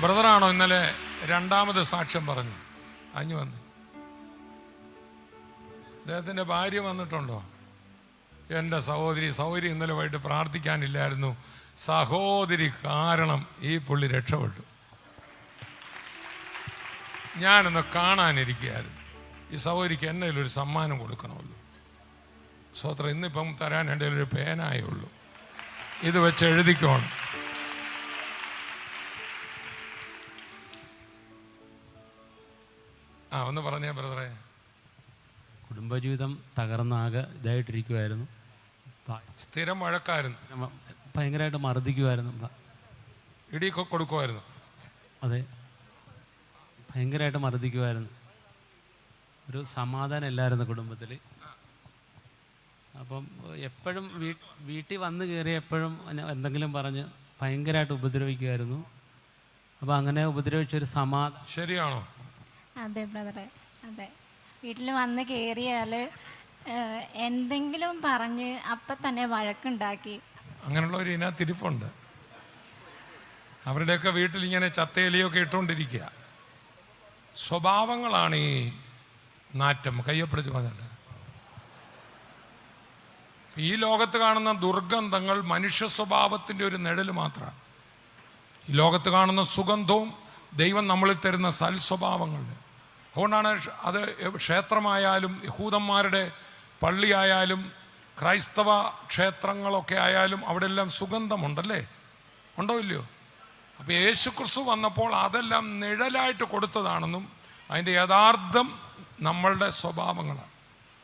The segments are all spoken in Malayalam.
ബ്രദറാണോ ഇന്നലെ രണ്ടാമത് സാക്ഷ്യം പറഞ്ഞു? അഞ്ഞു വന്ന്. അദ്ദേഹത്തിന്റെ ഭാര്യ വന്നിട്ടുണ്ടോ? എന്റെ സഹോദരി സഹോദരി ഇന്നലെ വൈകിട്ട് പ്രാർത്ഥിക്കാനില്ലായിരുന്നു. സഹോദരി കാരണം ഈ പുള്ളി രക്ഷപ്പെട്ടു. ഞാനൊന്ന് കാണാനിരിക്കുകയായിരുന്നു. ഈ സഹോദരിക്ക് എന്തെങ്കിലും ഒരു സമ്മാനം കൊടുക്കണമല്ലോ. സ്വത്രം ഇന്നിപ്പം തരാൻ എന്റെ ഒരു പേനായേ ഉള്ളൂ. ഇത് വെച്ച് എഴുതിക്കോണം. ആ ഒന്ന് പറഞ്ഞേ ബ്രദറെ. കുടുംബജീവിതം തകർന്നാകെ ഇതായിട്ടിരിക്കുമായിരുന്നു സ്ഥിരം വഴക്കായിരുന്നു. ഭയങ്കരമായിട്ട് മർദ്ദിക്കുമായിരുന്നു ഇടി ഇടിയൊക്കെ കൊടുക്കുമായിരുന്നു അതെ. ഭയങ്കരമായിട്ട് മർദ്ദിക്കുമായിരുന്നു ഒരു സമാധാനം ഇല്ലായിരുന്നു കുടുംബത്തിൽ അപ്പം എപ്പോഴും വീട്ടിൽ വന്നു കയറി എപ്പോഴും എന്തെങ്കിലും പറഞ്ഞ് ഭയങ്കരമായിട്ട് ഉപദ്രവിക്കുമായിരുന്നു അപ്പോൾ അങ്ങനെ ഉപദ്രവിച്ചൊരു സമാ ശരിയാണോ? അതെ ബ്രദറെ അതെ. വീട്ടിൽ വന്ന് കയറിയാൽ എന്തെങ്കിലും പറഞ്ഞ് അപ്പം തന്നെ വഴക്കുണ്ടാക്കി. അങ്ങനെയുള്ളവർ ഇതിനകത്ത് ഇരിപ്പുണ്ട്. അവരുടെയൊക്കെ വീട്ടിൽ ഇങ്ങനെ ചത്തയിലയൊക്കെ ഇട്ടുകൊണ്ടിരിക്കുക സ്വഭാവങ്ങളാണ് ഈ നാറ്റം. കയ്യപ്പിടിച്ച് പറഞ്ഞത്. ഈ ലോകത്ത് കാണുന്ന ദുർഗന്ധങ്ങൾ മനുഷ്യ സ്വഭാവത്തിന്റെ ഒരു നിഴൽ മാത്രമാണ് ഈ ലോകത്ത് കാണുന്ന സുഗന്ധവും ദൈവം നമ്മളിൽ തരുന്ന സൽസ്വഭാവങ്ങളുടെ അതുകൊണ്ടാണ് അത് ക്ഷേത്രമായാലും യഹൂദന്മാരുടെ പള്ളിയായാലും ക്രൈസ്തവ ക്ഷേത്രങ്ങളൊക്കെ ആയാലും അവിടെ എല്ലാം സുഗന്ധമുണ്ടല്ലേ? ഉണ്ടോ ഇല്ലയോ? അപ്പോൾ യേശു ക്രിസ്തു വന്നപ്പോൾ അതെല്ലാം നിഴലായിട്ട് കൊടുത്തതാണെന്നും അതിന്റെ യഥാർത്ഥം നമ്മളുടെ സ്വഭാവങ്ങളാണ്.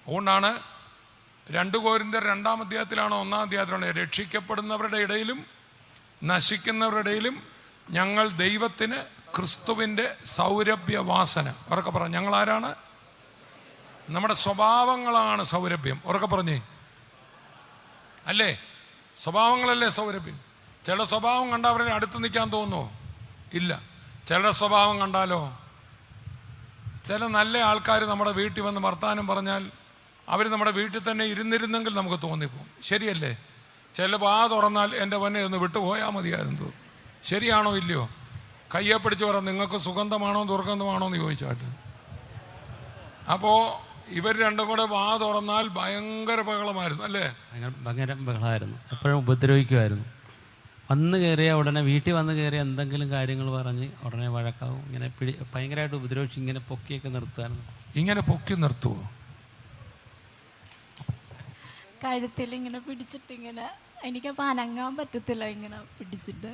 അതുകൊണ്ടാണ് രണ്ട് കോരിന്റെ രണ്ടാം അധ്യായത്തിലാണോ ഒന്നാം അധ്യായത്തിലാണോ രക്ഷിക്കപ്പെടുന്നവരുടെ ഇടയിലും നശിക്കുന്നവരുടെ ഇടയിലും ഞങ്ങൾ ദൈവത്തിന് ക്രിസ്തുവിന്റെ സൗരഭ്യവാസന. ഉറക്കെ പറ ഞങ്ങൾ ആരാണ് നമ്മുടെ സ്വഭാവങ്ങളാണ് സൗരഭ്യം. ഉറക്കെ പറഞ്ഞേ. അല്ലേ? സ്വഭാവങ്ങളല്ലേ സൗരഭ്യം? ചില സ്വഭാവം കണ്ടാൽ അവരെ അടുത്ത് നിൽക്കാൻ തോന്നുമോ ഇല്ല. ചില സ്വഭാവം കണ്ടാലോ? ചില നല്ല ആൾക്കാർ നമ്മുടെ വീട്ടിൽ വന്ന് വർത്താനം പറഞ്ഞാൽ അവർ നമ്മുടെ വീട്ടിൽ തന്നെ ഇരുന്നിരുന്നെങ്കിൽ നമുക്ക് തോന്നിപ്പോകും. ശരിയല്ലേ? ചില വാ തുറന്നാൽ എന്റെ വന്നെ ഒന്ന് വിട്ടുപോയാൽ മതിയായിരുന്നു. ശരിയാണോ ഇല്ലയോ? കയ്യെ പിടിച്ച് പറ നിങ്ങൾക്ക് സുഗന്ധമാണോ ദുർഗന്ധമാണോ? എന്ന് ചോദിച്ചാട്ട് അപ്പോൾ ഇവർ രണ്ടും കൂടെ വാ തുറന്നാൽ ഭയങ്കര ബഹളമായിരുന്നു അല്ലേ? ഭയങ്കര ഭയങ്കര ബഹളമായിരുന്നു. എപ്പോഴും ഉപദ്രവിക്കുമായിരുന്നു. വന്ന് കയറിയ ഉടനെ വീട്ടിൽ വന്ന് കയറിയ എന്തെങ്കിലും കാര്യങ്ങൾ പറഞ്ഞ് ഉടനെ വഴക്കാവും. ഇങ്ങനെ പിടി ഭയങ്കരമായിട്ട് ഉപദ്രവിച്ച് ഇങ്ങനെ പൊക്കിയൊക്കെ നിർത്തുമായിരുന്നു. ഇങ്ങനെ പൊക്കി നിർത്തുവോ? കഴുത്തിൽ ഇങ്ങനെ പിടിച്ചിട്ട് ഇങ്ങനെ എനിക്കപ്പോൾ അനങ്ങാൻ പറ്റത്തില്ല ഇങ്ങനെ പിടിച്ചിട്ട്.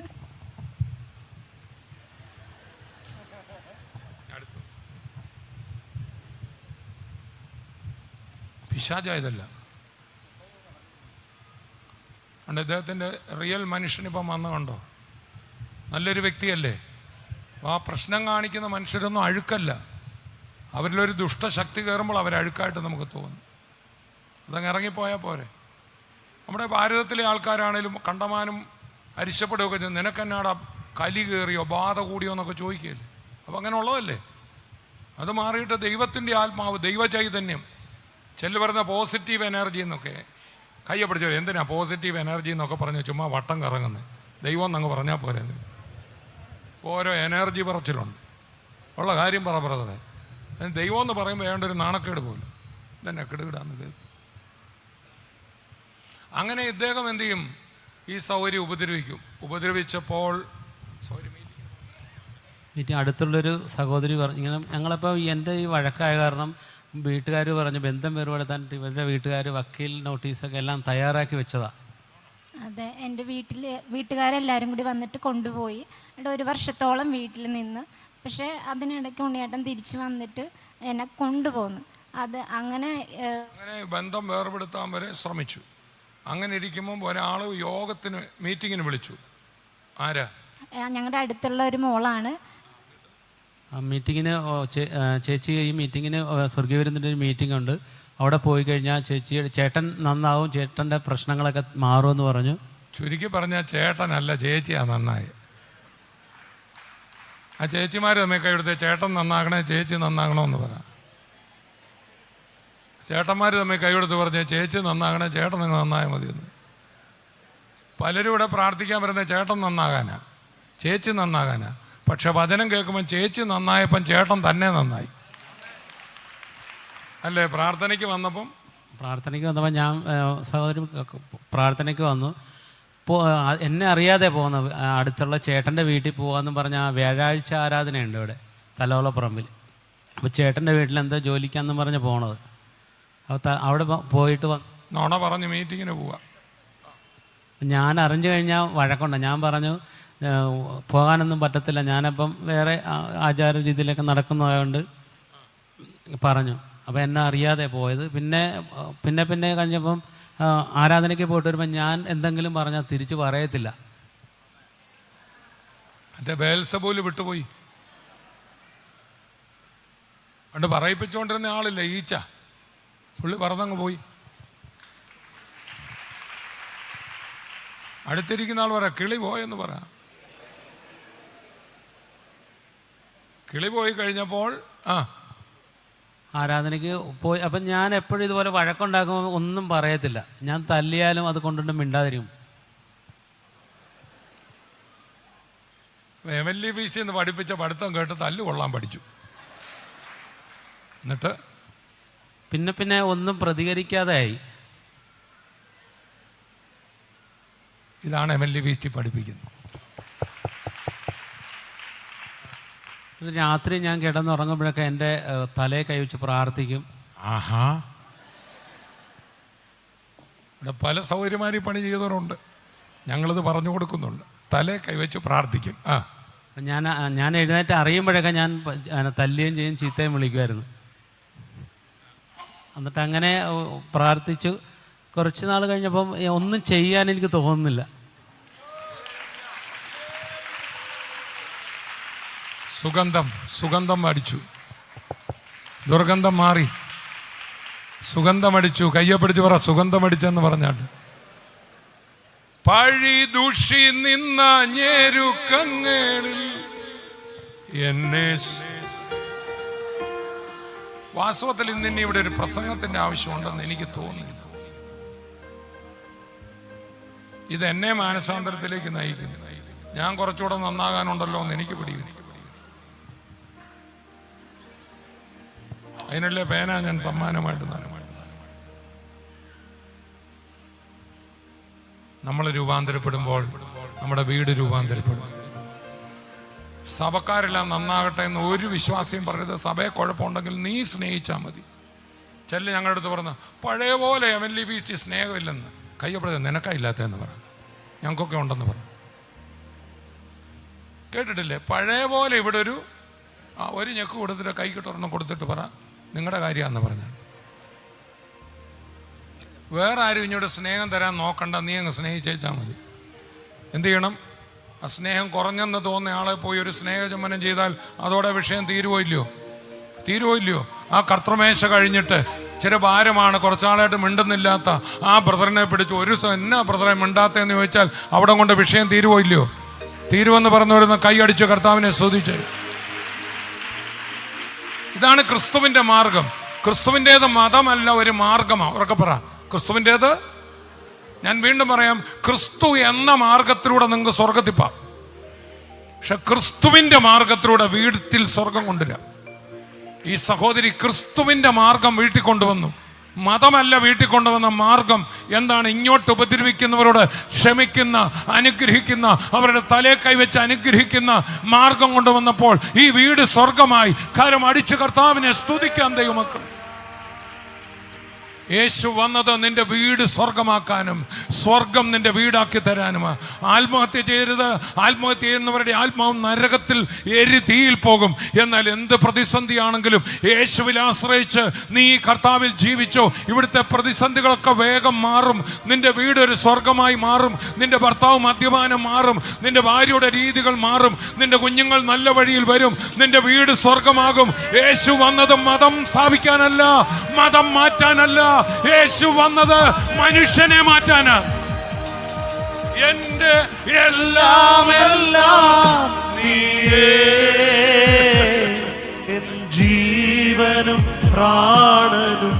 പിശാചായതല്ല. അതുകൊണ്ട് ഇദ്ദേഹത്തിന്റെ റിയൽ മനുഷ്യനിപ്പം വന്ന കണ്ടോ? നല്ലൊരു വ്യക്തിയല്ലേ? ആ പ്രശ്നം കാണിക്കുന്ന മനുഷ്യരൊന്നും അഴുക്കല്ല. അവരിലൊരു ദുഷ്ടശക്തി കയറുമ്പോൾ അവരഴുക്കായിട്ട് നമുക്ക് തോന്നും. അതങ്ങ് ഇറങ്ങിപ്പോയാൽ പോരെ. നമ്മുടെ ഭാരതത്തിലെ ആൾക്കാരാണേലും കണ്ടമാനം അരിശപ്പെടുകയൊക്കെ ചെയ്യും. നിനക്കെന്നാടാ കലി കയറിയോ ബാധ കൂടിയോ എന്നൊക്കെ ചോദിക്കുകയല്ലേ? അപ്പം അങ്ങനെ ഉള്ളതല്ലേ അത് മാറിയിട്ട് ദൈവത്തിന്റെ ആത്മാവ് ദൈവചൈതന്യം ചെല്ലു പറഞ്ഞ പോസിറ്റീവ് എനർജി എന്നൊക്കെ. കയ്യെ പിടിച്ചോ എന്തിനാ പോസിറ്റീവ് എനർജി എന്നൊക്കെ പറഞ്ഞ് ചുമ്മാ വട്ടം കറങ്ങുന്നത് ദൈവം എന്നങ്ങ് പറഞ്ഞാൽ പോരെ. ഓരോ എനർജി പറച്ചിലുണ്ട്. ഉള്ള കാര്യം പറ ബ്രദറെ. ദൈവം എന്ന് പറയുമ്പോൾ ഏണ്ട ഒരു നാണക്കേട് പോലും. ഇതന്നെ കിടുകിടാന്ന് അങ്ങനെ ഇദ്ദേഹം എന്തു ചെയ്യും? ഈ സൗകര്യം ഉപദ്രവിക്കും. ഉപദ്രവിച്ചപ്പോൾ അടുത്തുള്ളൊരു സഹോദരി പറഞ്ഞു ഇങ്ങനെ ഞങ്ങളിപ്പോൾ എന്റെ ഈ വഴക്കായ കാരണം വീട്ടുകാർ പറഞ്ഞു ബന്ധം വേർപെടുത്താൻ ഇവരുടെ വീട്ടുകാർ വക്കീൽ നോട്ടീസൊക്കെ എല്ലാം തയ്യാറാക്കി വെച്ചതാ. അതെ എന്റെ വീട്ടിൽ വീട്ടുകാരെല്ലാവരും കൂടി വന്നിട്ട് കൊണ്ടുപോയി. എന്റെ ഒരു വർഷത്തോളം വീട്ടിൽ നിന്ന്. പക്ഷേ അതിനിടയ്ക്ക് ഉണ്ണിയേട്ടൻ തിരിച്ചു വന്നിട്ട് എന്നെ കൊണ്ടുപോന്നു. അത് അങ്ങനെ അങ്ങനെ ബന്ധം വേർപെടുത്താൻ വരെ ശ്രമിച്ചു. അങ്ങനെ ഇരിക്കുമ്പോൾ ഒരാൾ യോഗത്തിന് മീറ്റിങ്ങിന് വിളിച്ചു. ആരാ? ഞങ്ങളുടെ അടുത്തുള്ള ഒരു മോളാണ്. മീറ്റിങ്ങിന് ചേച്ചി ഈ മീറ്റിങ്ങിന് സ്വർഗീയ വരുന്നതിന്റെ ഒരു മീറ്റിംഗ് ഉണ്ട്. അവിടെ പോയി കഴിഞ്ഞാൽ ചേച്ചിയുടെ ചേട്ടൻ നന്നാവും ചേട്ടന്റെ പ്രശ്നങ്ങളൊക്കെ മാറുമെന്ന് പറഞ്ഞു. ചുരുക്കി പറഞ്ഞാൽ ചേട്ടനല്ല ചേച്ചിയാ നന്നായി. ആ ചേച്ചിമാർ തമ്മിൽ കൈയെടുത്ത് ചേട്ടൻ നന്നാകണേ ചേച്ചി നന്നാകണമെന്ന് പറ. ചേട്ടന്മാർ തമ്മിൽ കൈയെടുത്ത് പറഞ്ഞ് ചേച്ചി നന്നാകണേ ചേട്ടൻ നന്നായാൽ മതിയെന്ന്. പലരും ഇവിടെ പ്രാർത്ഥിക്കാൻ വരുന്ന ചേട്ടൻ നന്നാകാനാ ചേച്ചി നന്നാകാനാ. പക്ഷെ വചനം കേൾക്കുമ്പോൾ ചേച്ചി നന്നായപ്പം ചേട്ടൻ തന്നെ നന്നായി. അല്ലേ? പ്രാർത്ഥനയ്ക്ക് വന്നപ്പം? പ്രാർത്ഥനയ്ക്ക് വന്നപ്പോൾ ഞാൻ സഹോദരൻ സഹോദരി പ്രാർത്ഥനയ്ക്ക് വന്നു. എന്നെ അറിയാതെ പോകുന്ന അടുത്തുള്ള ചേട്ടന്റെ വീട്ടിൽ പോകാമെന്ന് പറഞ്ഞാൽ വ്യാഴാഴ്ച ആരാധനയുണ്ട് ഇവിടെ തലോളപ്പറമ്പിൽ അപ്പോൾ ചേട്ടന്റെ വീട്ടിൽ എന്തോ ജോലിക്കാന്ന് പറഞ്ഞ് പോണത്. അപ്പോൾ അവിടെ പോയിട്ട് വന്ന് നോണ പറഞ്ഞ് മീറ്റിങ്ങിന് പോവാം. ഞാൻ അറിഞ്ഞു കഴിഞ്ഞാൽ വഴക്കുണ്ട്. ഞാൻ പറഞ്ഞു "ഏ, പോകാനൊന്നും പറ്റത്തില്ല. ഞാനപ്പം വേറെ ആചാര രീതിയിലൊക്കെ നടക്കുന്നതായതുകൊണ്ട് പറഞ്ഞു. അപ്പോൾ എന്നെ അറിയാതെ പോയത്. പിന്നെ പിന്നെ പിന്നെ കഴിഞ്ഞപ്പം ആരാധനയ്ക്ക് പോയിട്ട് വരുമ്പോൾ ഞാൻ എന്തെങ്കിലും പറഞ്ഞാൽ തിരിച്ചു പറയത്തില്ല. വേൽസ വിട്ടുപോയി. പണ്ട് പറയിപ്പിച്ചുകൊണ്ടിരുന്ന ആളില്ല ഈച്ച. പുള്ളി പറന്നങ്ങ് പോയി. അടുത്തിരിക്കുന്ന ആൾ പറ കിളി പോയെന്ന് പറ. കിളി പോയി കഴിഞ്ഞപ്പോൾ ആ. ആരാധനയ്ക്ക് പോയി. അപ്പം ഞാൻ എപ്പോഴും ഇതുപോലെ വഴക്കുണ്ടാക്കുമ്പോൾ ഒന്നും പറയത്തില്ല. ഞാൻ തല്ലിയാലും അത് കൊണ്ടുകൊണ്ട് മിണ്ടാതിരിക്കും. എം എൽ ഇ ഫീസിൽ എന്ന് പഠിപ്പിച്ച പഠിത്തം കേട്ട് തല്ല് കൊള്ളാൻ പഠിച്ചു. എന്നിട്ട്? പിന്നെ പിന്നെ ഒന്നും പ്രതികരിക്കാതെ ആയി ഇതാണ് എം എൽ ഇ ഫീസ്റ്റി പഠിപ്പിക്കുന്നത്. രാത്രി ഞാൻ കിടന്നുറങ്ങുമ്പോഴൊക്കെ എന്റെ തലയെ കൈവച്ച് പ്രാർത്ഥിക്കും. ആഹാ. ഇവിടെ പല സൗകര്യമാരി പണി ചെയ്തവരുണ്ട്. ഞങ്ങളത് പറഞ്ഞു കൊടുക്കുന്നുണ്ട്. തലേ കൈവച്ച് പ്രാർത്ഥിക്കും. ആ. ഞാൻ ഞാൻ എഴുന്നേറ്റ് അറിയുമ്പോഴൊക്കെ ഞാൻ തല്ലുകയും ചെയ്യും ചീത്തയും വിളിക്കുമായിരുന്നു. എന്നിട്ട് അങ്ങനെ പ്രാർത്ഥിച്ചു. കുറച്ച് നാൾ കഴിഞ്ഞപ്പം ഒന്നും ചെയ്യാൻ എനിക്ക് തോന്നുന്നില്ല. സുഗന്ധം സുഗന്ധം അടിച്ചു. ദുർഗന്ധം മാറി. സുഗന്ധമടിച്ചു കയ്യെ പിടിച്ച് പറ സുഗന്ധമടിച്ചെന്ന് പറഞ്ഞാട്ട്. പഴി ദുഷി നിന്ന ഞെരുക്കങ്ങളിൽ എന്നെ വാസ്തവത്തിൽ ഇന്ന് ഇനി ഇവിടെ ഒരു പ്രസംഗത്തിന്റെ ആവശ്യമുണ്ടെന്ന് എനിക്ക് തോന്നുന്നില്ല. ഇത് എന്നെ മാനസാന്തരത്തിലേക്ക് നയിക്കുന്നു. ഞാൻ കുറച്ചുകൂടെ നന്നാകാനുണ്ടല്ലോ എന്ന് എനിക്ക് പിടികിട്ടി. അതിനല്ലേ പേന ഞാൻ സമ്മാനമായിട്ട് നമ്മൾ രൂപാന്തരപ്പെടുമ്പോൾ നമ്മുടെ വീട് രൂപാന്തരപ്പെടും. സഭക്കാരെല്ലാം നന്നാകട്ടെ എന്ന് ഒരു വിശ്വാസിയും പറയരുത്. സഭയെ കുഴപ്പമുണ്ടെങ്കിൽ നീ സ്നേഹിച്ചാൽ മതി. ചെല്ല് ഞങ്ങളുടെ അടുത്ത് പറഞ്ഞു പഴയ പോലെ എം ഇ ബീച്ച് സ്നേഹമില്ലെന്ന് കയ്യപ്പെടുന്നത് നിനക്കായില്ലാത്തതെന്ന് പറഞ്ഞു ഞങ്ങൾക്കൊക്കെ ഉണ്ടെന്ന് പറഞ്ഞു കേട്ടിട്ടില്ലേ? പഴയ പോലെ ഇവിടെ ഒരു ആ ഒരു ഞെക്ക് കൊടുത്തിട്ട് കൈ കിട്ടൊരെണ്ണം കൊടുത്തിട്ട് പറ. നിങ്ങളുടെ കാര്യമാണെന്ന് പറഞ്ഞാണ് വേറെ ആരും ഇങ്ങോട്ട് സ്നേഹം തരാൻ നോക്കണ്ട. നീ അങ്ങ് സ്നേഹിച്ചേച്ചാൽ മതി. എന്ത് ചെയ്യണം? ആ സ്നേഹം കുറഞ്ഞെന്ന് തോന്നുന്ന ആളെ പോയി ഒരു സ്നേഹചുമനം ചെയ്താൽ അതോടെ വിഷയം തീരുവോ ഇല്ലയോ ആ കർത്തൃമേശ കഴിഞ്ഞിട്ട് ചില ഭാരമാണ്. കുറച്ചാളായിട്ട് മിണ്ടുന്നില്ലാത്ത ആ ബ്രദറിനെ പിടിച്ചു ഒരു എന്നാ ബ്രദറെ മിണ്ടാത്തതെന്ന് ചോദിച്ചാൽ അവിടെ കൊണ്ട് വിഷയം തീരുവോ ഇല്ലയോ തീരുവെന്ന് പറഞ്ഞു വരുന്ന കൈയടിച്ച് കർത്താവിനെ സ്തുതിച്ച്. ഇതാണ് ക്രിസ്തുവിന്റെ മാർഗം. ക്രിസ്തുവിന്റെത് മതമല്ല ഒരു മാർഗമാണ് ഉറക്കെ പറ. ക്രിസ്തുവിന്റെത് ഞാൻ വീണ്ടും പറയാം ക്രിസ്തു എന്ന മാർഗത്തിലൂടെ നിങ്ങൾക്ക് സ്വർഗത്തിൽ പോവാം പക്ഷെ ക്രിസ്തുവിന്റെ മാർഗത്തിലൂടെ വീട്ടിൽ സ്വർഗം കൊണ്ടുവരാം. ഈ സഹോദരി ക്രിസ്തുവിന്റെ മാർഗം വീട്ടിൽ കൊണ്ടുവന്നു. മതമല്ല വീട്ടിൽ കൊണ്ടുവന്ന മാർഗം എന്താണ് ഇങ്ങോട്ട് ഉപദ്രവിക്കുന്നവരോട് ക്ഷമിക്കുന്ന അനുഗ്രഹിക്കുന്ന അവരുടെ തലയെ കൈവച്ച് അനുഗ്രഹിക്കുന്ന മാർഗം കൊണ്ടുവന്നപ്പോൾ ഈ വീട് സ്വർഗമായി. കാര്യം അടിച്ചു കർത്താവിനെ സ്തുതിക്കാൻ ദൈവമക്കൾ യേശു വന്നത് നിന്റെ വീട് സ്വർഗമാക്കാനും സ്വർഗം നിന്റെ വീടാക്കി തരാനുമാണ് ആത്മഹത്യ ചെയ്യരുത്. ആത്മഹത്യ ചെയ്യുന്നവരുടെ ആത്മാവ് നരകത്തിൽ എരി തീയിൽ പോകും. എന്നാൽ എന്ത് പ്രതിസന്ധിയാണെങ്കിലും യേശുവിൽ ആശ്രയിച്ച് നീ കർത്താവിൽ ജീവിച്ചോ ഇവിടുത്തെ പ്രതിസന്ധികളൊക്കെ വേഗം മാറും. നിന്റെ വീട് ഒരു സ്വർഗമായി മാറും. നിന്റെ ഭർത്താവ് മദ്യപാനം മാറും. നിന്റെ ഭാര്യയുടെ രീതികൾ മാറും. നിന്റെ കുഞ്ഞുങ്ങൾ നല്ല വഴിയിൽ വരും. നിന്റെ വീട് സ്വർഗമാകും യേശു വന്നത് മതം സ്ഥാപിക്കാനല്ല മതം മാറ്റാനല്ല. യേശു വന്നത് മനുഷ്യനെ മാറ്റാന്. എന്റെ എല്ലാം എല്ലാം നീയേ. ജീവനും പ്രാണനും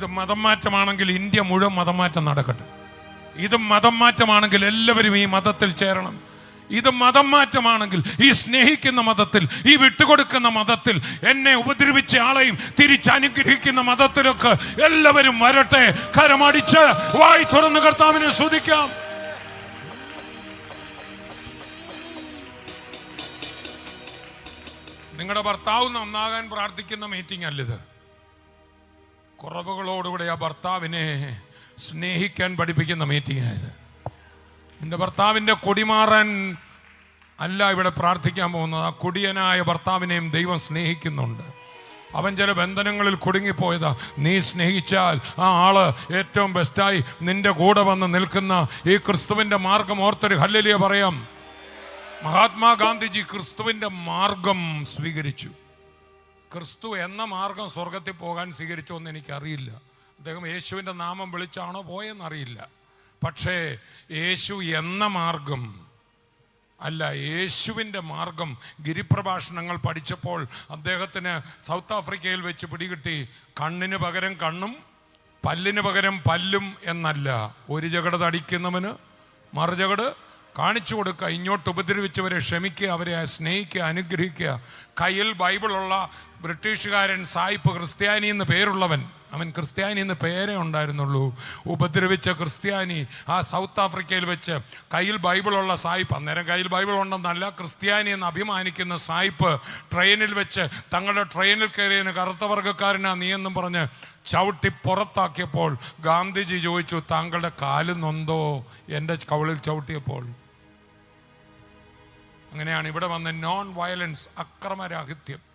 ഇത് മതം മാറ്റമാണെങ്കിൽ ഇന്ത്യ മുഴുവൻ മതം മാറ്റം നടക്കട്ടെ. ഇത് മതം മാറ്റമാണെങ്കിൽ എല്ലാവരും ഈ മതത്തിൽ ചേരണം. ഇത് മതം മാറ്റമാണെങ്കിൽ ഈ സ്നേഹിക്കുന്ന മതത്തിൽ ഈ വിട്ടുകൊടുക്കുന്ന മതത്തിൽ എന്നെ ഉപദ്രവിച്ച ആളെയും തിരിച്ചനുഗ്രഹിക്കുന്ന മതത്തിലൊക്കെ എല്ലാവരും വരട്ടെ. കരമടിച്ച് വായി തുറന്ന് കർത്താവിനെ ശ്രദ്ധിക്കാം നിങ്ങളുടെ ഭർത്താവ് നന്നാകാൻ പ്രാർത്ഥിക്കുന്ന മീറ്റിംഗ് അല്ലിത്? കുറവുകളോടുകൂടെ ആ ഭർത്താവിനെ സ്നേഹിക്കാൻ പഠിപ്പിക്കുന്ന മീറ്റിംഗ് ആയത്. എന്റെ ഭർത്താവിന്റെ കൊടിമാറാൻ അല്ല ഇവിടെ പ്രാർത്ഥിക്കാൻ പോകുന്നത്. ആ കൊടിയനായ ഭർത്താവിനെയും ദൈവം സ്നേഹിക്കുന്നുണ്ട്. അവൻ ചില ബന്ധനങ്ങളിൽ കുടുങ്ങിപ്പോയതാ. നീ സ്നേഹിച്ചാൽ ആ ആൾ ഏറ്റവും ബെസ്റ്റായി നിന്റെ കൂടെ വന്ന് നിൽക്കുന്ന ഈ ക്രിസ്തുവിന്റെ മാർഗം ഓർത്തൊരു ഹല്ലലിയ പറയാം. മഹാത്മാഗാന്ധിജി ക്രിസ്തുവിന്റെ മാർഗം സ്വീകരിച്ചു. ക്രിസ്തു എന്ന മാർഗം സ്വർഗത്തിൽ പോകാൻ സ്വീകരിച്ചോ എന്ന് എനിക്കറിയില്ല. അദ്ദേഹം യേശുവിന്റെ നാമം വിളിച്ചാണോ പോയെന്നറിയില്ല. പക്ഷേ യേശു എന്ന മാർഗം അല്ല യേശുവിന്റെ മാർഗം ഗിരിപ്രഭാഷണങ്ങൾ പഠിച്ചപ്പോൾ അദ്ദേഹത്തിന് സൗത്ത് ആഫ്രിക്കയിൽ വെച്ച് പിടികിട്ടി. കണ്ണിന് പകരം കണ്ണും പല്ലിന് പകരം പല്ലും എന്നല്ല. ഒരു ജകട് തടിക്കുന്നവന് മറുചകട് കാണിച്ചു കൊടുക്കുക ഇങ്ങോട്ട് ഉപദ്രവിച്ചവരെ ക്ഷമിക്കുക അവരെ സ്നേഹിക്കുക അനുഗ്രഹിക്കുക. കയ്യിൽ ബൈബിളുള്ള ബ്രിട്ടീഷുകാരൻ സായിപ്പ് ക്രിസ്ത്യാനി എന്ന് പേരുള്ളവൻ. അവൻ ക്രിസ്ത്യാനി എന്ന് പേരേ ഉണ്ടായിരുന്നുള്ളൂ. ഉപദ്രവിച്ച ക്രിസ്ത്യാനി ആ സൗത്ത് ആഫ്രിക്കയിൽ വെച്ച് കയ്യിൽ ബൈബിളുള്ള സായിപ്പ് അന്നേരം കയ്യിൽ ബൈബിൾ ഉണ്ടെന്നല്ല ക്രിസ്ത്യാനി എന്ന് അഭിമാനിക്കുന്ന സായിപ്പ് ട്രെയിനിൽ വെച്ച് തങ്ങളുടെ ട്രെയിനിൽ കയറിയതിന് കറുത്ത വർഗക്കാരനാ നീ എന്നും പറഞ്ഞ് ചവിട്ടി പുറത്താക്കിയപ്പോൾ ഗാന്ധിജി ചോദിച്ചു താങ്കളുടെ കാൽ നൊന്തോ? എന്റെ കവളിൽ ചവിട്ടിയപ്പോൾ. അങ്ങനെയാണ് ഇവിടെ വന്ന നോൺ വയലൻസ് അക്രമരാഹിത്യം.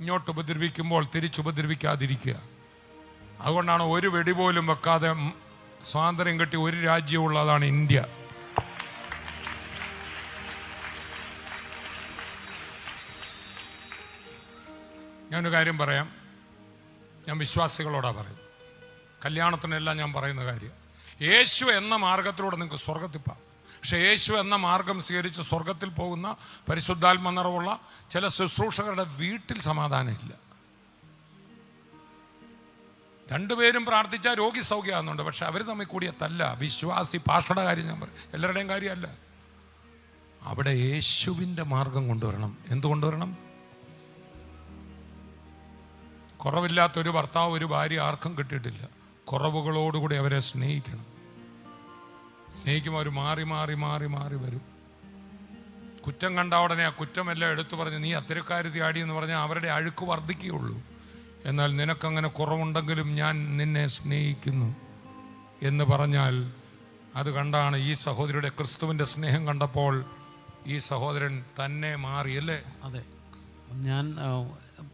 ഇങ്ങോട്ട് ഉപദ്രവിക്കുമ്പോൾ തിരിച്ചുപദ്രവിക്കാതിരിക്കുക. അതുകൊണ്ടാണ് ഒരു വെടി പോലും വെക്കാതെ സ്വാതന്ത്ര്യം കിട്ടി ഒരു രാജ്യമുള്ളതാണ് ഇന്ത്യ. ഞാനൊരു കാര്യം പറയാം. ഞാൻ വിശ്വാസികളോടാണ് പറയുന്നത്. കല്യാണത്തിനെല്ലാം ഞാൻ പറയുന്ന കാര്യം. യേശു എന്ന മാർഗത്തിലൂടെ നിങ്ങൾക്ക് സ്വർഗത്തിൽ പോകാം പക്ഷെ യേശു എന്ന മാർഗം സ്വീകരിച്ച് സ്വർഗത്തിൽ പോകുന്ന പരിശുദ്ധാത്മ നിറവുള്ള ചില ശുശ്രൂഷകരുടെ വീട്ടിൽ സമാധാനമില്ല. രണ്ടുപേരും പ്രാർത്ഥിച്ചാൽ രോഗി സൗഖ്യമാകുന്നുണ്ട്. പക്ഷെ അവർ തമ്മിൽ കൂടിയ തല്ല വിശ്വാസി പാഷയുടെ കാര്യം ഞാൻ പറയും എല്ലാവരുടെയും കാര്യമല്ല. അവിടെ യേശുവിന്റെ മാർഗം കൊണ്ടുവരണം. എന്ത് കൊണ്ടുവരണം? കുറവില്ലാത്തൊരു ഭർത്താവ് ഒരു ഭാര്യ ആർക്കും കിട്ടിയിട്ടില്ല. കുറവുകളോടുകൂടി അവരെ സ്നേഹിക്കണം. സ്നേഹിക്കുമ്പോൾ അവർ മാറി മാറി മാറി മാറി വരും. കുറ്റം കണ്ട ഉടനെ ആ കുറ്റമെല്ലാം എടുത്തു പറഞ്ഞ് നീ അത്തരക്കാരുതി ആടി എന്ന് പറഞ്ഞാൽ അവരുടെ അഴുക്ക് വർദ്ധിക്കുകയുള്ളൂ. എന്നാൽ നിനക്കങ്ങനെ കുറവുണ്ടെങ്കിലും ഞാൻ നിന്നെ സ്നേഹിക്കുന്നു എന്ന് പറഞ്ഞാൽ അത് കണ്ടാണ് ഈ സഹോദരിയുടെ ക്രിസ്തുവിന്റെ സ്നേഹം കണ്ടപ്പോൾ ഈ സഹോദരൻ തന്നെ മാറി അല്ലേ? അതെ. ഞാൻ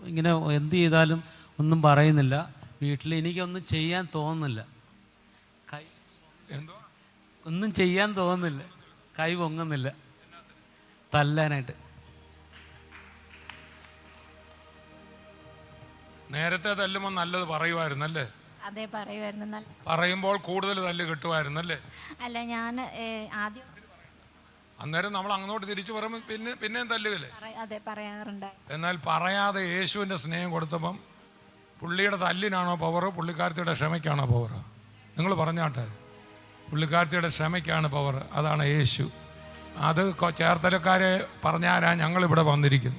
ഇങ്ങനെ എന്ത് ചെയ്താലും ഒന്നും പറയുന്നില്ല. വീട്ടിൽ എനിക്കൊന്നും ചെയ്യാൻ തോന്നുന്നില്ല. എന്തോ? ഒന്നും ചെയ്യാൻ തോന്നുന്നില്ല. കൈ പൊങ്ങുന്നില്ല. തല്ലാനായിട്ട്. നേരത്തെ തല്ലുമ്പോൾ നല്ലത് പറയുമായിരുന്നല്ലേ അതെ പറയുമായിരുന്നു പറയുമ്പോൾ കൂടുതൽ തല്ല് കിട്ടുമായിരുന്നല്ലേ അല്ല ഞാൻ ആദ്യം അന്നേരം നമ്മൾ അങ്ങോട്ട് തിരിച്ചു പറയുമ്പോൾ പിന്നെ പിന്നെയും തല്ലുകല്ലേ അതെ പറയാറുണ്ട്. എന്നാൽ പറയാതെ യേശുവിന്റെ സ്നേഹം കൊടുത്തപ്പം പുള്ളിയുടെ തല്ലിനാണോ പവർ പുള്ളിക്കാരത്തിയുടെ ക്ഷമയ്ക്കാണോ പവർ നിങ്ങൾ പറഞ്ഞാട്ടെ. പുള്ളിക്കാരത്തിയുടെ ക്ഷമയ്ക്കാണ് പവർ അതാണ് യേശു. അത് ചേർത്തലക്കാരെ പറഞ്ഞാരാ ഞങ്ങളിവിടെ വന്നിരിക്കുന്നു.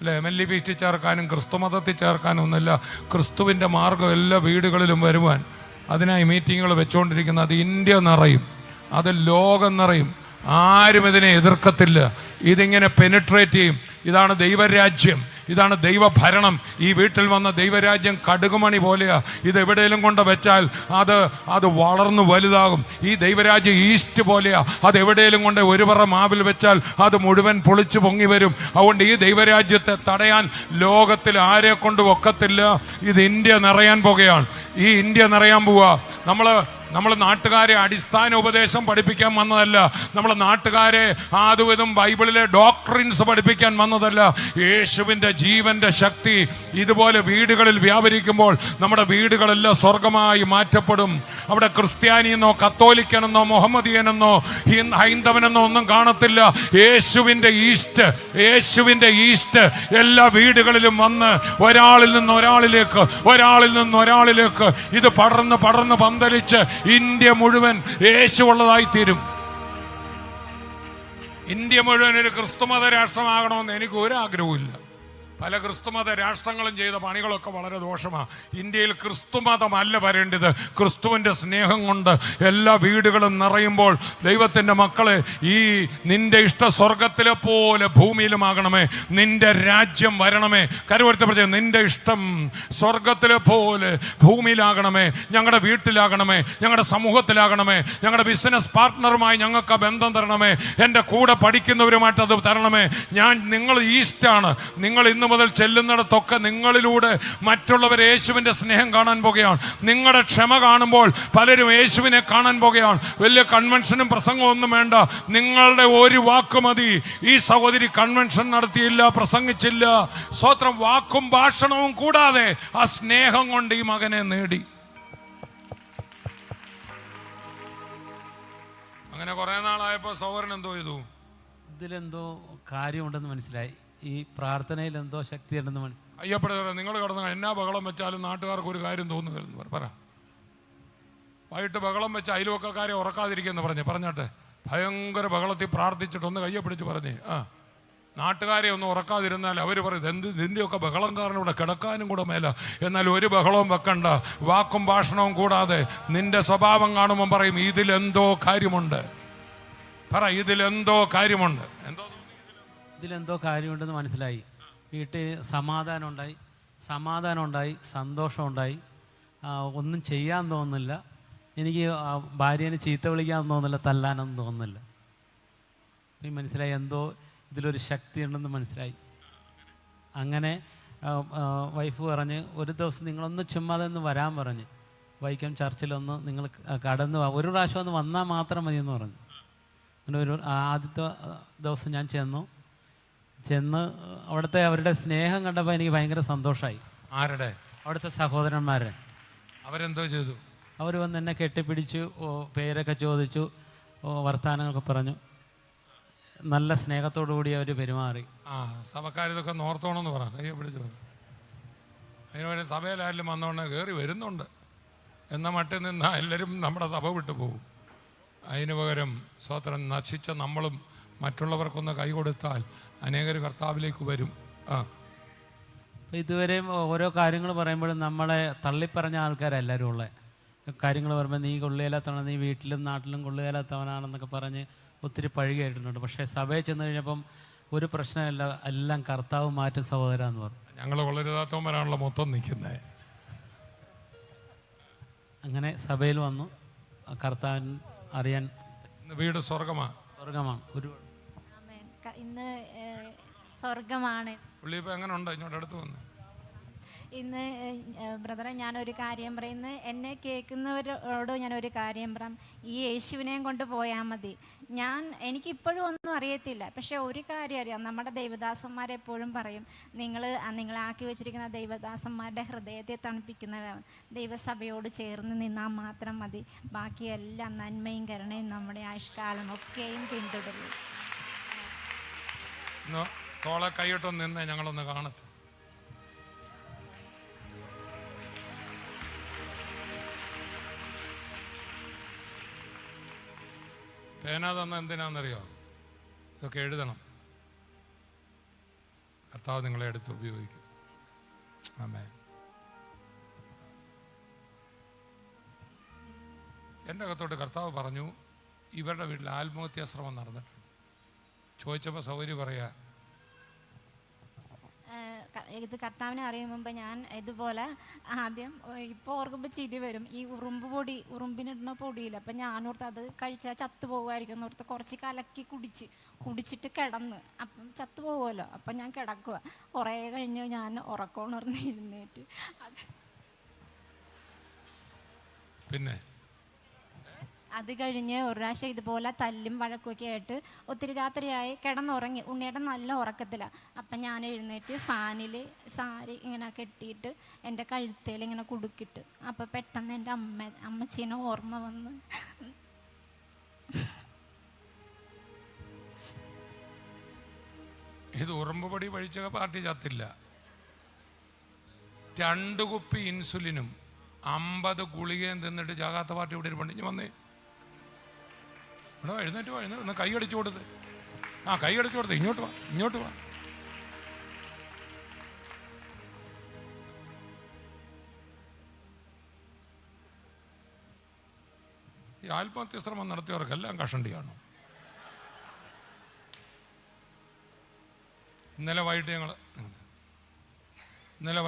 അല്ലെ? എം എൽ ഇ പീസ്റ്റിൽ ചേർക്കാനും ക്രിസ്തു മതത്തിൽ ചേർക്കാനും ഒന്നുമില്ല. ക്രിസ്തുവിന്റെ മാർഗം എല്ലാ വീടുകളിലും വരുവാൻ അതിനായി മീറ്റിങ്ങുകൾ വെച്ചുകൊണ്ടിരിക്കുന്നത് അത് ഇന്ത്യ നിറയും. അത് ലോകം നിറയും. ആരും ഇതിനെ എതിർക്കത്തില്ല. ഇതിങ്ങനെ പെനിട്രേറ്റ് ചെയ്യും. ഇതാണ് ദൈവരാജ്യം. ഇതാണ് ദൈവഭരണം. ഈ വീട്ടിൽ വന്ന ദൈവരാജ്യം കടുകുമണി പോലെയാ. ഇത് എവിടെയെങ്കിലും കൊണ്ട് വെച്ചാൽ അത് അത് വളർന്നു വലുതാകും. ഈ ദൈവരാജ്യം ഈസ്റ്റ് പോലെയാ. അത് എവിടെയെങ്കിലും കൊണ്ട് ഒരു പറ മാവിൽ വെച്ചാൽ അത് മുഴുവൻ പൊളിച്ചു പൊങ്ങി വരും. അതുകൊണ്ട് ഈ ദൈവരാജ്യത്തെ തടയാൻ ലോകത്തിൽ ആരെ കൊണ്ടും ഒക്കത്തില്ല. ഇത് ഇന്ത്യ നിറയാൻ പോകുകയാണ്. ഈ ഇന്ത്യ നിറയാൻ പോവുക നമ്മൾ നമ്മൾ നാട്ടുകാരെ അടിസ്ഥാന ഉപദേശം പഠിപ്പിക്കാൻ വന്നതല്ല. നമ്മൾ നാട്ടുകാരെ ആദ്യവിധം ബൈബിളിലെ ഡോക്ടറിൻസ് പഠിപ്പിക്കാൻ വന്നതല്ല. യേശുവിന്റെ ജീവന്റെ ശക്തി ഇതുപോലെ വീടുകളിൽ വ്യാപരിക്കുമ്പോൾ നമ്മുടെ വീടുകളെല്ലാം സ്വർഗമായി മാറ്റപ്പെടും. അവിടെ ക്രിസ്ത്യാനിയെന്നോ കത്തോലിക്കനെന്നോ മുഹമ്മദിയനെന്നോ ഹൈന്ദവനെന്നോ ഒന്നും കാണത്തില്ല. യേശുവിന്റെ ഈസ്റ്റ് യേശുവിന്റെ ഈസ്റ്റ് എല്ലാ വീടുകളിലും വന്ന് ഒരാളിൽ നിന്ന് ഒരാളിലേക്ക് ഒരാളിൽ നിന്ന് ഒരാളിലേക്ക് ഇത് പടർന്ന് പടർന്ന് പന്തലിച്ച് ഇന്ത്യ മുഴുവൻ യേശുവുള്ളതായി തീരും ഇന്ത്യ മുഴുവൻ ഒരു ക്രിസ്തുമത രാഷ്ട്രമാകണമെന്ന് എനിക്ക് ഒരു ആഗ്രഹവുമില്ല പല ക്രിസ്തുമത രാഷ്ട്രങ്ങളും ചെയ്ത പണികളൊക്കെ വളരെ ദോഷമാണ് ഇന്ത്യയിൽ ക്രിസ്തുമതമല്ല വരേണ്ടത്. ക്രിസ്തുവിന്റെ സ്നേഹം കൊണ്ട് എല്ലാ വീടുകളും നിറയുമ്പോൾ ദൈവത്തിന്റെ മക്കളെ ഈ നിന്റെ ഇഷ്ട സ്വർഗത്തിലെ പോലെ ഭൂമിയിലുമാകണമേ. നിന്റെ രാജ്യം വരണമേ. കരുവരുത്തപ്പെടുത്തി നിന്റെ ഇഷ്ടം സ്വർഗത്തിലെ പോലെ ഭൂമിയിലാകണമേ. ഞങ്ങളുടെ വീട്ടിലാകണമേ. ഞങ്ങളുടെ സമൂഹത്തിലാകണമേ. ഞങ്ങളുടെ ബിസിനസ് പാർട്ട്ണറുമായി ഞങ്ങൾക്ക് ബന്ധം തരണമേ. എന്റെ കൂടെ പഠിക്കുന്നവരുമായിട്ട് അത് തരണമേ. ഞാൻ നിങ്ങൾ ഈസ്റ്റാണ് നിങ്ങൾ ഇന്ന് മുതൽ ചെല്ലുന്നിടത്തൊക്കെ നിങ്ങളിലൂടെ മറ്റുള്ളവർ യേശുവിന്റെ സ്നേഹം കാണാൻ പോകുകയാണ്. നിങ്ങളുടെ ക്ഷമ കാണുമ്പോൾ പലരും യേശുവിനെ കാണാൻ പോകുകയാണ്. വലിയ കൺവെൻഷനും പ്രസംഗവും ഒന്നും വേണ്ട. നിങ്ങളുടെ ഒരു വാക്ക് മതി. ഈ സഹോദരി കൺവെൻഷൻ നടത്തിയില്ല പ്രസംഗിച്ചില്ല. സ്വത്രം വാക്കും ഭാഷണവും കൂടാതെ ആ സ്നേഹം കൊണ്ട് ഈ മകനെ നേടി. അങ്ങനെ കുറെ നാളായപ്പോൾ സൗകര്യം എന്തോ ചെയ്തു? ഇതിലെന്തോ കാര്യമുണ്ടെന്ന് മനസ്സിലായി. ഈ പ്രാർത്ഥനയിൽ എന്തോ ശക്തിയുണ്ടെന്ന് മനസ്സിലായി അയ്യപ്പെടുത്തവരെ നിങ്ങൾ കിടന്ന് എന്നാ ബഹളം വെച്ചാലും നാട്ടുകാർക്ക് ഒരു കാര്യം തോന്നുന്നു പറ വൈകിട്ട് ബഹളം വെച്ച് അയൽവക്കക്കാരെ ഉറക്കാതിരിക്കുമെന്ന് പറഞ്ഞു പറഞ്ഞോട്ടെ. ഭയങ്കര ബഹളത്തിൽ പ്രാർത്ഥിച്ചിട്ട് ഒന്ന് കയ്യെ പിടിച്ച് പറഞ്ഞേ ആ. നാട്ടുകാരെ ഒന്ന് ഉറക്കാതിരുന്നാൽ അവർ പറയും എന്ത് നിന്റെയൊക്കെ ബഹളം കാരണം ഇവിടെ കിടക്കാനും കൂടെ മേല. എന്നാൽ ഒരു ബഹളവും വെക്കണ്ട. വാക്കും ഭാഷണവും കൂടാതെ നിന്റെ സ്വഭാവം കാണുമ്പോൾ പറയും ഇതിലെന്തോ കാര്യമുണ്ട്. പറ ഇതിലെന്തോ കാര്യമുണ്ട്. എന്തോ ഇതിലെന്തോ കാര്യമുണ്ടെന്ന് മനസ്സിലായി. വീട്ടിൽ സമാധാനം ഉണ്ടായി സമാധാനം ഉണ്ടായി സന്തോഷം ഉണ്ടായി ഒന്നും ചെയ്യാൻ തോന്നുന്നില്ല. എനിക്ക് ഭാര്യനെ ചീത്ത വിളിക്കാൻ തോന്നുന്നില്ല തല്ലാനൊന്നും തോന്നുന്നില്ല. ഈ മനസ്സിലായി എന്തോ ഇതിലൊരു ശക്തി ഉണ്ടെന്ന് മനസ്സിലായി. അങ്ങനെ വൈഫ് പറഞ്ഞ് ഒരു ദിവസം നിങ്ങളൊന്ന് ചുമ്മാതെ ഒന്ന് വരാൻ പറഞ്ഞ്. വൈക്കം ചർച്ചിലൊന്ന് നിങ്ങൾ കടന്നു ഒരു പ്രാവശ്യം ഒന്ന് വന്നാൽ മാത്രം മതി എന്ന് പറഞ്ഞു. അങ്ങനെ ഒരു ആദ്യത്തെ ദിവസം ഞാൻ ചെന്നു. ചെന്ന് അവിടുത്തെ അവരുടെ സ്നേഹം കണ്ടപ്പോൾ എനിക്ക് ഭയങ്കര സന്തോഷമായി ആരുടെ? അവിടുത്തെ സഹോദരന്മാരെ. അവരെന്തോ ചെയ്തു? അവർ വന്ന് എന്നെ കെട്ടിപ്പിടിച്ചു പേരൊക്കെ ചോദിച്ചു വർത്തമാനങ്ങളൊക്കെ പറഞ്ഞു. നല്ല സ്നേഹത്തോടു കൂടി അവർ പെരുമാറി. ആ സഭക്കാരിതൊക്കെ നോർത്തോണമെന്ന് പറ. കയ്യെ പിടിച്ചു അതിനുവേണ്ടി അതിന് വേണ്ടി സഭയിലായാലും വന്നോണ്ട് കയറി വരുന്നുണ്ട്. എന്ന മട്ടിൽ നിന്ന് എല്ലാവരും നമ്മുടെ സഭ വിട്ടു പോകും അതിനു പകരം സ്വത്രം നശിച്ച നമ്മളും മറ്റുള്ളവർക്കൊന്ന് കൈ കൊടുത്താൽ അനേകർ കർത്താവിലേക്ക് വരും. ആ. ഇതുവരെയും ഓരോ കാര്യങ്ങൾ പറയുമ്പോഴും നമ്മളെ തള്ളിപ്പറഞ്ഞ ആൾക്കാരെല്ലാവരും ഉള്ളത് കാര്യങ്ങൾ പറയുമ്പോൾ നീ കൊള്ളുകയില്ലാത്തവണ നീ വീട്ടിലും നാട്ടിലും കൊള്ളുകയില്ലാത്തവനാണെന്നൊക്കെ പറഞ്ഞ് ഒത്തിരി പഴുകയായിട്ടുണ്ട് പക്ഷേ സഭയിൽ ചെന്ന് കഴിഞ്ഞപ്പം ഒരു പ്രശ്നമില്ല എല്ലാം കർത്താവ് മാറ്റും സഹോദര എന്ന് പറഞ്ഞു. ഞങ്ങൾ കൊള്ളരുതാത്തവന്മാരാണല്ലോ മൊത്തം നിൽക്കുന്നത് അങ്ങനെ സഭയിൽ വന്നു. കർത്താവിൻ അറിയാൻ വീട് സ്വർഗമാണ് സ്വർഗമാണ് ഒരു ഇന്ന് സ്വർഗമാണ് പുള്ളി എങ്ങനെ ഉണ്ട് ഇങ്ങോട്ട് അടുത്ത് വന്ന്. ഇന്ന് ബ്രദറെ ഞാനൊരു കാര്യം പറയുന്നു എന്നെ കേൾക്കുന്നവരോട് ഞാനൊരു കാര്യം പറയാം. ഈ യേശുവിനെയും കൊണ്ട് പോയാൽ മതി. ഞാൻ എനിക്കിപ്പോഴും ഒന്നും അറിയത്തില്ല. പക്ഷേ ഒരു കാര്യം അറിയാം. നമ്മുടെ ദൈവദാസന്മാരെപ്പോഴും പറയും നിങ്ങൾ നിങ്ങളാക്കി വെച്ചിരിക്കുന്ന ദൈവദാസന്മാരുടെ ഹൃദയത്തെ തണുപ്പിക്കുന്നവരാണ്. ദൈവസഭയോട് ചേർന്ന് നിന്നാൽ മാത്രം മതി. ബാക്കിയെല്ലാം നന്മയും കരുണയും നമ്മുടെ ആയുഷ്കാലം ഒക്കെയും പിന്തുടരും. തോളെ കൈയിട്ടൊന്ന് നിന്നേ ഞങ്ങളൊന്ന് കാണട്ടെ പേന തന്ന എന്തിനാണെന്നറിയോ ഇതൊക്കെ എഴുതണം. കർത്താവ് നിങ്ങളെ എടുത്ത് ഉപയോഗിക്കും. ആമേ എന്റെ അകത്തോട്ട് കർത്താവ് പറഞ്ഞു ഇവരുടെ വീട്ടിൽ ആത്മഹത്യാശ്രമം നടന്നിട്ടുണ്ട്. ചോദിച്ചപ്പോൾ സൗകര്യ പറയാ. ഇത് കർത്താവിനെ അറിയും മുമ്പ് ഞാൻ ഇതുപോലെ ആദ്യം ഇപ്പോൾ ഓർക്കുമ്പോൾ ചിരി വരും. ഈ ഉറുമ്പ് പൊടി ഉറുമ്പിനിടുന്ന പൊടിയില്ല അപ്പം ഞാനോർത്ത് അത് കഴിച്ചാൽ ചത്തു പോകുമായിരിക്കും എന്നോർത്ത് കുറച്ച് കലക്കി കുടിച്ച് കുടിച്ചിട്ട് കിടന്ന്. അപ്പം ചത്തു പോകുമല്ലോ അപ്പം ഞാൻ കിടക്കുക കുറേ കഴിഞ്ഞ് ഞാൻ ഉറക്കമുണർന്ന് എഴുന്നേറ്റ്. പിന്നെ? അത് കഴിഞ്ഞ് ഒരു പ്രാവശ്യം ഇതുപോലെ തല്ലും വഴക്കുമൊക്കെ ആയിട്ട് ഒത്തിരി രാത്രിയായി കിടന്നുറങ്ങി. ഉണ്ണിയേട്ടൻ നല്ല ഉറക്കത്തിലാണ് അപ്പം ഞാൻ എഴുന്നേറ്റ് ഫാനിൽ സാരി ഇങ്ങനെ കെട്ടിയിട്ട് എന്റെ കഴുത്തേൽ ഇങ്ങനെ കുടുക്കിട്ട് അപ്പം പെട്ടെന്ന് എന്റെ അമ്മ അമ്മച്ചീനെ ഓർമ്മ വന്ന്. ഇത് ഉറുമ്പുപൊടി പഴിച്ച പാർട്ടി ചത്തില്ല. രണ്ട് കുപ്പി ഇൻസുലിനും അമ്പത് ഗുളികയും തിന്നിട്ട് ചാകാത്ത പാർട്ടി ഇവിടെ ഒരു പണ്ടിഞ്ഞ് വന്നേ. ഇവിടെ എഴുന്നേറ്റ് വാ എഴുന്നേറ്റ് കൈ അടിച്ചു കൊടുത്ത്. ആ കൈ അടിച്ചു കൊടുത്ത്. ഇങ്ങോട്ട് വാ ഇങ്ങോട്ട് വാ. ഈ ആത്മഹത്യ ശ്രമം നടത്തിയവർക്കെല്ലാം കഷണ്ടിയാണ്? ഇന്നലെ വൈകിട്ട് ഞങ്ങൾ ഇന്നലെ